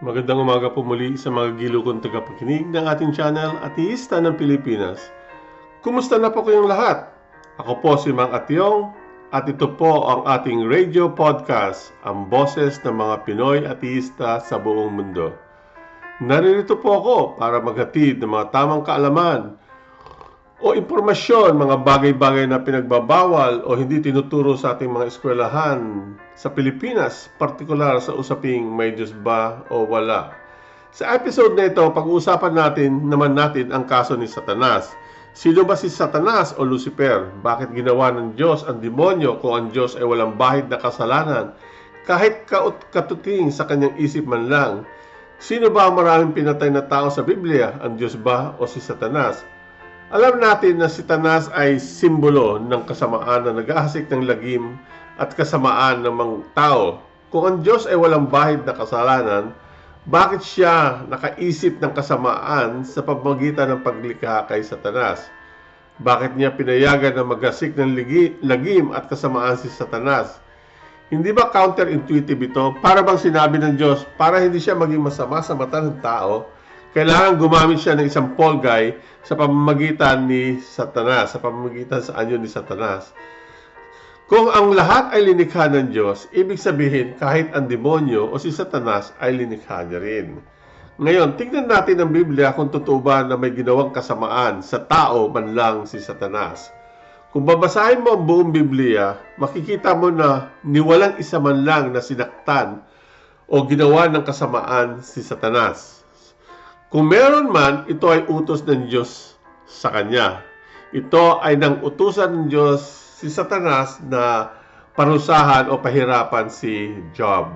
Magandang umaga po muli sa mga gilo kong tagapakinig ng ating channel Ateista ng Pilipinas. Kumusta na po kayong lahat? Ako po si Mang Atyong at ito po ang ating radio podcast, ang boses ng mga Pinoy ateista sa buong mundo. Naririto po ako para maghatid ng mga tamang kaalaman o impormasyon, mga bagay-bagay na pinagbabawal o hindi tinuturo sa ating mga eskwelahan sa Pilipinas, partikular sa usaping may Diyos ba o wala. Sa episode na ito, pag-uusapan natin naman natin ang kaso ni Satanas. Sino ba si Satanas o Lucifer? Bakit ginawa ng Diyos ang demonyo kung ang Diyos ay walang bahid na kasalanan? Kahit kaut katuting sa kanyang isip man lang. Sino ba ang maraming pinatay na tao sa Biblia? Ang Diyos ba o si Satanas? Alam natin na si Tanas ay simbolo ng kasamaan na nag-aasik ng lagim at kasamaan ng mga tao. Kung ang Diyos ay walang bahid na kasalanan, bakit siya nakaisip ng kasamaan sa pamamagitan ng paglikha kay Satanas? Bakit niya pinayagan na magasik ng lagim at kasamaan si Satanas? Hindi ba counterintuitive ito? Para bang sinabi ng Diyos, para hindi siya maging masama sa mata ng tao, kailangan gumamit siya ng isang Paul guy sa pamamagitan ni Satanas, sa pamamagitan sa anyo ni Satanas. Kung ang lahat ay linikha ng Diyos, ibig sabihin kahit ang demonyo o si Satanas ay linikha niya rin. Ngayon, tingnan natin ang Biblia kung totoo ba na may ginawang kasamaan sa tao man lang si Satanas. Kung babasahin mo ang buong Biblia, makikita mo na niwalang isa man lang na sinaktan o ginawa ng kasamaan si Satanas. Kung meron man, ito ay utos ng Diyos sa kanya. Ito ay nang utusan ng Diyos si Satanas na parusahan o pahirapan si Job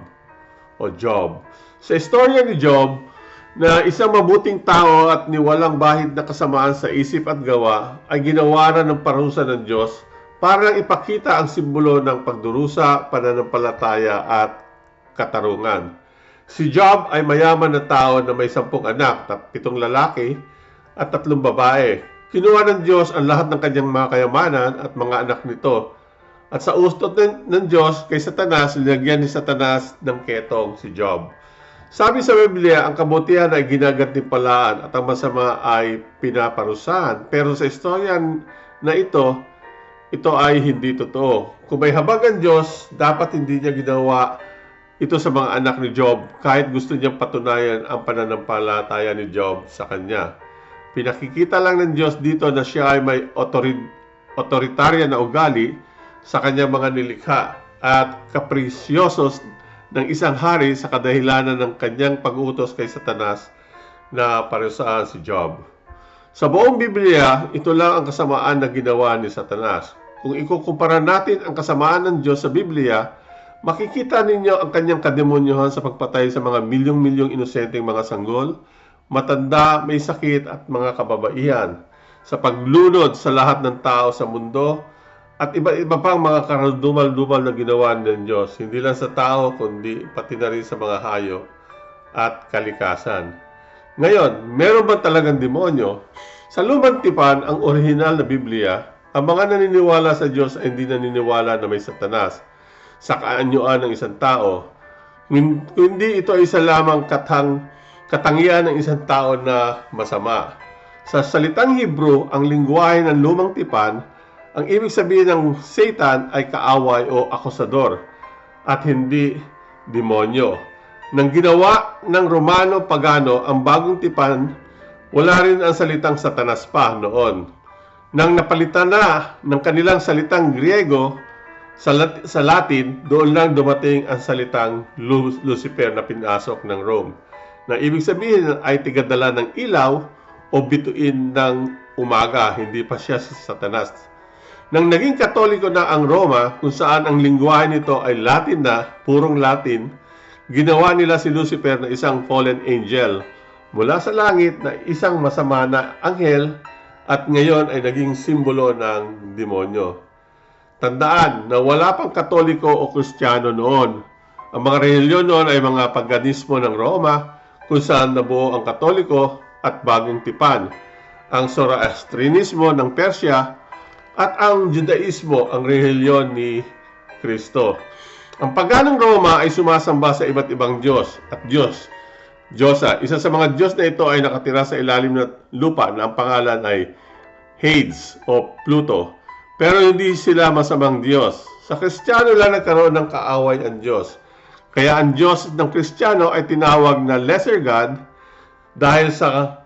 o Job. Sa istorya ni Job, na isang mabuting tao at niwalang bahid na kasamaan sa isip at gawa ay ginawaran ng parusa ng Diyos para ipakita ang simbolo ng pagdurusa, pananampalataya at katarungan. Si Job ay mayaman na tao na may sampung anak, pitong lalaki at tatlong babae. Kinuha ng Diyos ang lahat ng kanyang mga kayamanan at mga anak nito. At sa ustot ng, Diyos kay Satanas, linagyan ni Satanas ng ketong si Job. Sabi sa Biblia, ang kabutihan ay ginagantimpalaan at ang masama ay pinaparusahan. Pero sa istorya na ito, ito ay hindi totoo. Kung may habag ang Diyos, dapat hindi niya ginawa ito sa mga anak ni Job kahit gusto niyang patunayan ang pananampalataya ni Job sa kanya. Pinakikita lang ng Diyos dito na siya ay may otorid, otoritarya na ugali sa kanyang mga nilikha at kaprisyosos ng isang hari sa kadahilanan ng kanyang pag-utos kay Satanas na parusahan si Job. Sa buong Biblia, ito lang ang kasamaan na ginawa ni Satanas. Kung ikukumpara natin ang kasamaan ng Diyos sa Biblia, Makikita ninyo ang kanyang kademonyohan sa pagpatay sa mga milyong-milyong inosenteng mga sanggol, matanda, may sakit at mga kababaihan, sa paglunod sa lahat ng tao sa mundo, at iba-iba pang mga karadumal-dumal na ginawa ng Diyos, hindi lang sa tao, kundi pati na rin sa mga hayop at kalikasan. Ngayon, meron ba talagang demonyo? Sa lumang tipan, ang orihinal na Biblia, ang mga naniniwala sa Diyos ay hindi naniniwala na may satanas sa kaanyuan ng isang tao. Hindi ito ay isa lamang katang, katangian ng isang tao na masama. Sa salitang Hebrew, ang lingwahe ng lumang tipan, ang ibig sabihin ng Satan ay kaaway o akusador at hindi demonyo. Nang ginawa ng Romano Pagano ang bagong tipan, wala rin ang salitang satanas pa noon. Nang napalitan na ng kanilang salitang Griego, sa, Lat- sa Latin, doon lang dumating ang salitang Lu- Lucifer na pinasok ng Rome. Na ibig sabihin ay tigadala ng ilaw o bituin ng umaga, hindi pa siya si Satanas. Nang naging katoliko na ang Roma, kung saan ang lingwahe nito ay Latin na, purong Latin, ginawa nila si Lucifer na isang fallen angel mula sa langit na isang masama na anghel at ngayon ay naging simbolo ng demonyo. Tandaan na wala pang katoliko o kristyano noon. Ang mga reliyon noon ay mga paganismo ng Roma kung saan nabuo ang katoliko at bagong tipan. Ang Zoroastrianismo ng Persya at ang Judaismo ang reliyon ni Kristo. Ang paganong Roma ay sumasamba sa iba't ibang Diyos at Diyos Diyosa. Isa sa mga Diyos na ito ay nakatira sa ilalim ng lupa na ang pangalan ay Hades o Pluto. Pero hindi sila masamang Diyos. Sa Kristiyano lang nagkaroon ng kaaway ang Diyos. Kaya ang Diyos ng Kristiyano ay tinawag na lesser God dahil sa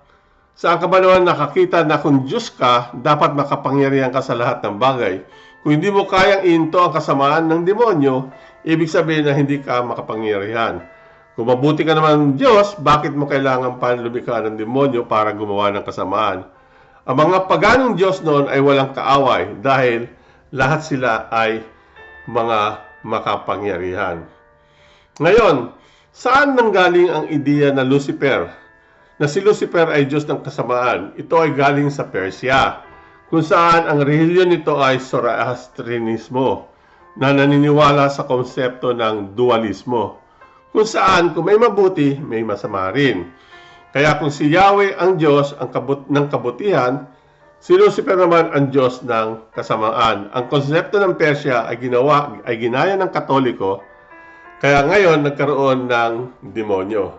sa ang kabanawan nakakita na kung Diyos ka, dapat makapangyarihan ka sa lahat ng bagay. Kung hindi mo kayang into ang kasamaan ng demonyo, ibig sabihin na hindi ka makapangyarihan. Kung mabuti ka naman Diyos, bakit mo kailangan pa lumikha ng demonyo para gumawa ng kasamaan? Ang mga paganong Diyos noon ay walang kaaway dahil lahat sila ay mga makapangyarihan. Ngayon, saan nanggaling ang ideya na Lucifer? Na si Lucifer ay Diyos ng kasamaan. Ito ay galing sa Persia, kung saan ang reliyon nito ay Zoroastrianismo, na naniniwala sa konsepto ng dualismo, kung saan kung may mabuti, may masama rin. Kaya kung si Yahweh ang Diyos ang kabut ng kabutihan, si Lucifer naman ang Diyos ng kasamaan. Ang konsepto ng Persia ay ginawa ay ginaya ng Katoliko, kaya ngayon nagkaroon ng demonyo.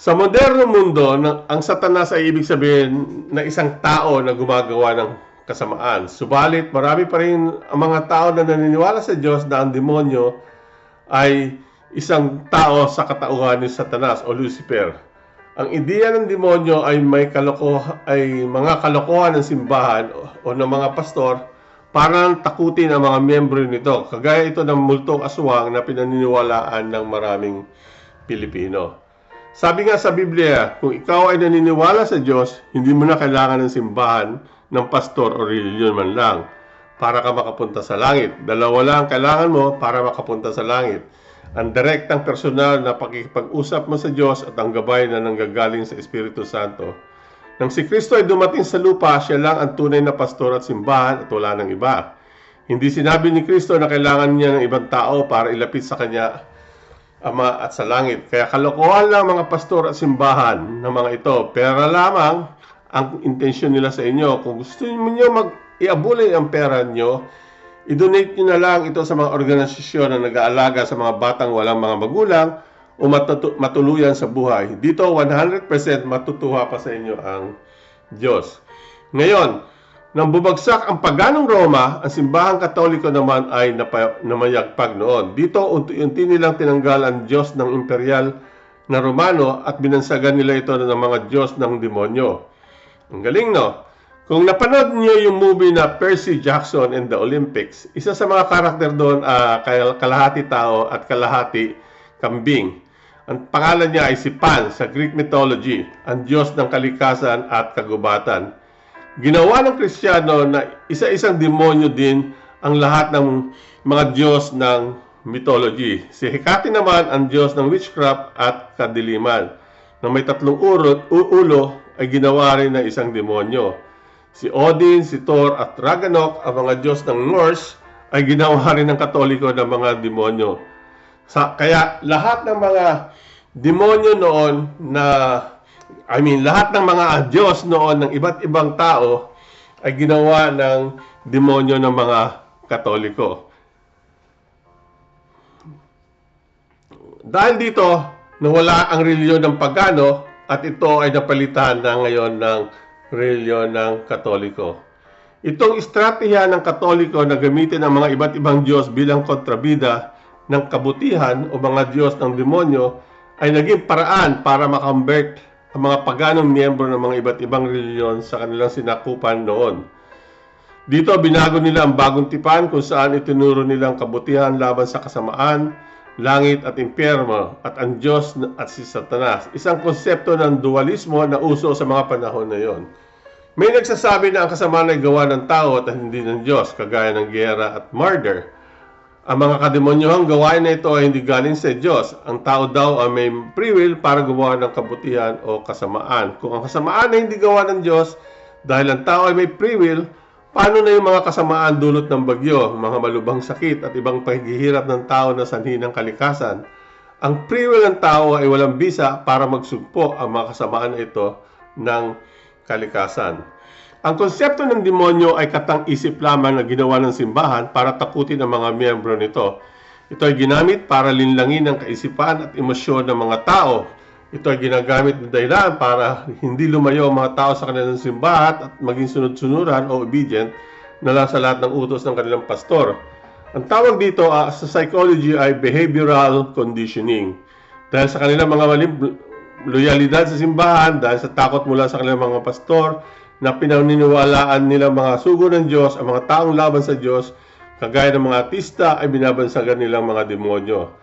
Sa modernong mundo, ang satanas ay ibig sabihin na isang tao na gumagawa ng kasamaan. Subalit, marami pa rin ang mga tao na naniniwala sa Diyos na ang demonyo ay isang tao sa katauhan ni Satanas o Lucifer. Ang ideya ng demonyo ay may kaloko ay mga kalokohan ng simbahan o, o ng mga pastor para takutin ang mga miyembro nito. Kagaya ito ng multong aswang na pinaniniwalaan ng maraming Pilipino. Sabi nga sa Biblia, kung ikaw ay naniniwala sa Diyos, hindi mo na kailangan ng simbahan, ng pastor o reliyon man lang para ka makapunta sa langit. Dalawa lang ang kailangan mo para makapunta sa langit. Ang direktang personal na pakikipag-usap mo sa Diyos at ang gabay na nanggagaling sa Espiritu Santo. Nang si Kristo ay dumating sa lupa, siya lang ang tunay na pastor at simbahan at wala ng iba. Hindi sinabi ni Kristo na kailangan niya ng ibang tao para ilapit sa kanya Ama at sa langit. Kaya kalokohan lang mga pastor at simbahan ng mga ito. Pera lamang ang intensyon nila sa inyo. Kung gusto niyo mag-iabulay ang pera niyo, i-donate niyo na lang ito sa mga organisasyon na nag-aalaga sa mga batang walang mga magulang o matuluyan sa buhay. Dito 100% matutuwa pa sa inyo ang Diyos. Ngayon, nang bumagsak ang paganong Roma, ang simbahang katoliko naman ay napa, namayagpag noon. Dito, unti-unti nilang tinanggal ang Diyos ng imperial na Romano at binansagan nila ito ng mga Diyos ng demonyo. Ang galing, no? Kung napanood niyo yung movie na Percy Jackson and the Olympics, isa sa mga karakter doon, kay- kalahati tao at kalahati kambing. Ang pangalan niya ay si Pan sa Greek mythology, ang Diyos ng kalikasan at kagubatan. Ginawa ng Kristiyano na isa-isang demonyo din ang lahat ng mga Diyos ng mythology. Si Hecate naman ang Diyos ng witchcraft at kadiliman. Na may tatlong urot, ulo ay ginawa rin ng isang demonyo. Si Odin, si Thor at Ragnarok, ang mga Diyos ng Norse, ay ginawa rin ng Katoliko ng mga demonyo. Sa, kaya lahat ng mga demonyo noon na I mean, lahat ng mga Diyos noon ng iba't ibang tao ay ginawa ng demonyo ng mga Katoliko. Dahil dito, nawala ang reliyon ng pagano at ito ay napalitan na ngayon ng reliyon ng Katoliko. Itong estratehiya ng Katoliko na gamitin ang mga iba't ibang Diyos bilang kontrabida ng kabutihan o mga Diyos ng demonyo ay naging paraan para makambert ang mga paganong miyembro ng mga iba't ibang reliyon sa kanilang sinakupan noon. Dito binago nila ang bagong tipan kung saan itinuro nilang kabutihan laban sa kasamaan, langit at impyerno at ang Diyos at si Satanas. Isang konsepto ng dualismo na uso sa mga panahon na yon. May nagsasabi na ang kasamaan ay gawa ng tao at hindi ng Diyos, kagaya ng gera at murder. Ang mga kademonyohang gawain na ito ay hindi galing sa Diyos. Ang tao daw ay may free will para gumawa ng kabutihan o kasamaan. Kung ang kasamaan ay hindi gawa ng Diyos, dahil ang tao ay may free will, paano na yung mga kasamaan dulot ng bagyo, mga malubhang sakit at ibang paghihirap ng tao na sanhi ng kalikasan? Ang free will ng tao ay walang bisa para magsugpo ang mga kasamaan ito ng kalikasan. Ang konsepto ng demonyo ay katang-isip lamang na ginawa ng simbahan para takutin ang mga miyembro nito. Ito ay ginamit para linlangin ang kaisipan at emosyon ng mga tao. Ito ay ginagamit na dahilan para hindi lumayo ang mga tao sa kanilang simbahan at maging sunod-sunuran o obedient na lang sa lahat ng utos ng kanilang pastor. Ang tawag dito ah, sa psychology ay behavioral conditioning. Dahil sa kanilang mga maling loyalidad sa simbahan, dahil sa takot mula sa kanilang mga pastor, na pinaniniwalaan nila mga sugo ng Diyos, ang mga taong laban sa Diyos, kagaya ng mga artista ay binabansagan nilang mga demonyo.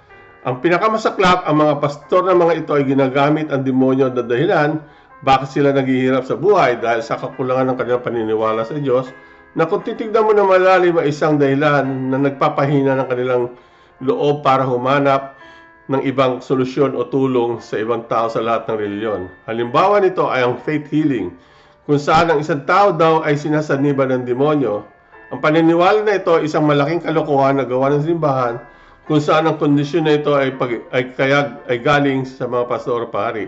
Ang pinakamasaklap, ang mga pastor ng mga ito ay ginagamit ang demonyo na dahilan bakit sila naghihirap sa buhay dahil sa kakulangan ng kanilang paniniwala sa Diyos na kung titignan mo na malalim ay isang dahilan na nagpapahina ng kanilang loob para humanap ng ibang solusyon o tulong sa ibang tao sa lahat ng reliyon. Halimbawa nito ay ang faith healing, kung saan ang isang tao daw ay sinasaniba ng demonyo. Ang paniniwala na ito ay isang malaking kalokohan na gawa ng simbahan kung saan ang kondisyon na ito ay, pag, ay, kaya, ay galing sa mga pastor pari.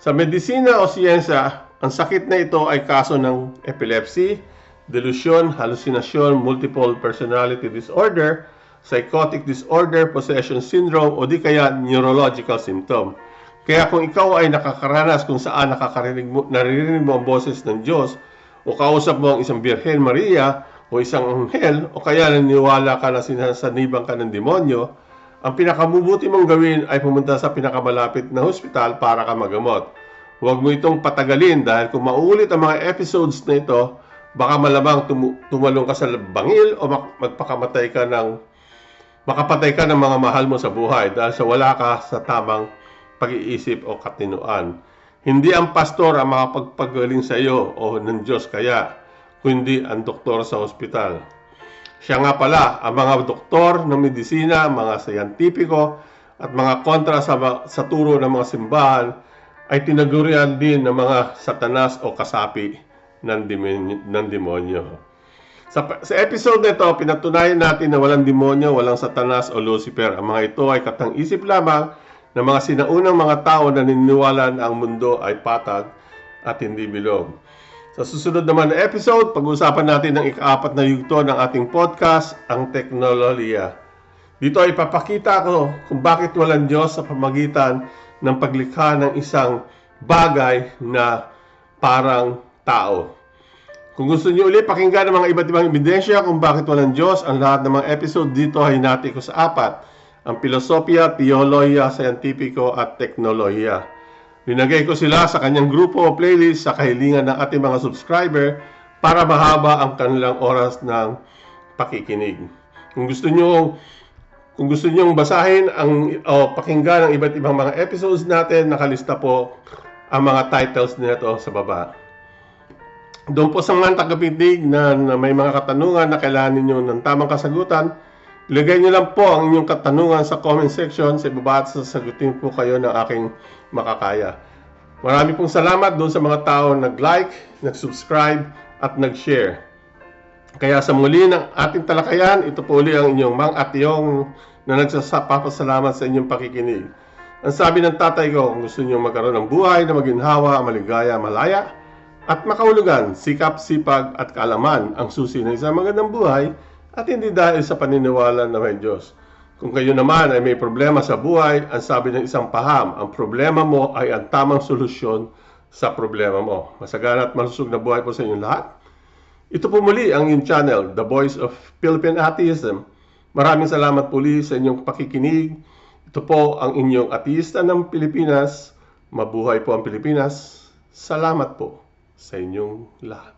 Sa medisina o siyensya, ang sakit na ito ay kaso ng epilepsy, delusion, hallucination, multiple personality disorder, psychotic disorder, possession syndrome, o di kaya neurological symptom. Kaya kung ikaw ay nakakaranas kung saan nakakarinig mo, naririnig mo ang boses ng Diyos, o kausap mo ang isang Birhen Maria, o isang anghel, o kaya naniwala ka na sinasaniban ka ng demonyo, ang pinakamubuti mong gawin ay pumunta sa pinakamalapit na hospital para ka magamot. Huwag mo itong patagalin dahil kung maulit ang mga episodes na ito, baka malamang tum- tumalong ka sa bangil o magpakamatay ka ng makapatay ka ng mga mahal mo sa buhay dahil sa wala ka sa tamang pag-iisip o katinuan. Hindi ang pastor ang makapagpagaling sa iyo o ng Diyos kaya, kundi ang doktor sa ospital. Siya nga pala, ang mga doktor ng medisina, mga sayantipiko, at mga kontra sa, sa turo ng mga simbahan ay tinagurian din ng mga satanas o kasapi ng demonyo. Ng demonyo. Sa, sa episode na ito, pinatunayan natin na walang demonyo, walang satanas o Lucifer. Ang mga ito ay katang-isip lamang ng mga sinaunang mga tao na naniniwala na ang mundo ay patag at hindi bilog. Sa susunod naman na episode, pag-uusapan natin ang ikaapat na yugto ng ating podcast, ang teknolohiya. Dito ay papakita ko kung bakit walang Diyos sa pamagitan ng paglikha ng isang bagay na parang tao. Kung gusto niyo ulit pakinggan ang mga iba't ibang ebidensya kung bakit walang Diyos, ang lahat ng mga episode dito ay hinati ko sa apat. Ang filosofya, teolohiya, scientifico at teknolohiya. Linagay ko sila sa kanyang grupo o playlist sa kahilingan ng ating mga subscriber para mahaba ang kanilang oras ng pakikinig. Kung gusto niyo kung gusto niyo basahin ang o pakinggan ang iba't ibang mga episodes natin, nakalista po ang mga titles nito sa baba. Doon po sa mga tagapitig na, na may mga katanungan na kailangan ninyo ng tamang kasagutan, ilagay niyo lang po ang inyong katanungan sa comment section sa ibaba at sasagutin po kayo ng aking makakaya. Marami pong salamat doon sa mga tao nag-like, nag-subscribe at nag-share. Kaya sa muli ng ating talakayan, ito po uli ang inyong Mang Atyong na nagsasapapasalamat sa inyong pakikinig. Ang sabi ng tatay ko, kung gusto niyo magkaroon ng buhay na maginhawa, maligaya, malaya, at makahulugan, sikap, sipag at kaalaman ang susi ng isang magandang buhay at hindi dahil sa paniniwala na may Diyos. Kung kayo naman ay may problema sa buhay, ang sabi ng isang paham, ang problema mo ay ang tamang solusyon sa problema mo. Masagana at malusog na buhay po sa inyong lahat. Ito po muli ang inyong channel, The Voice of Philippine Atheism. Maraming salamat puli sa inyong pakikinig. Ito po ang inyong ateista ng Pilipinas. Mabuhay po ang Pilipinas. Salamat po sa inyong lahat.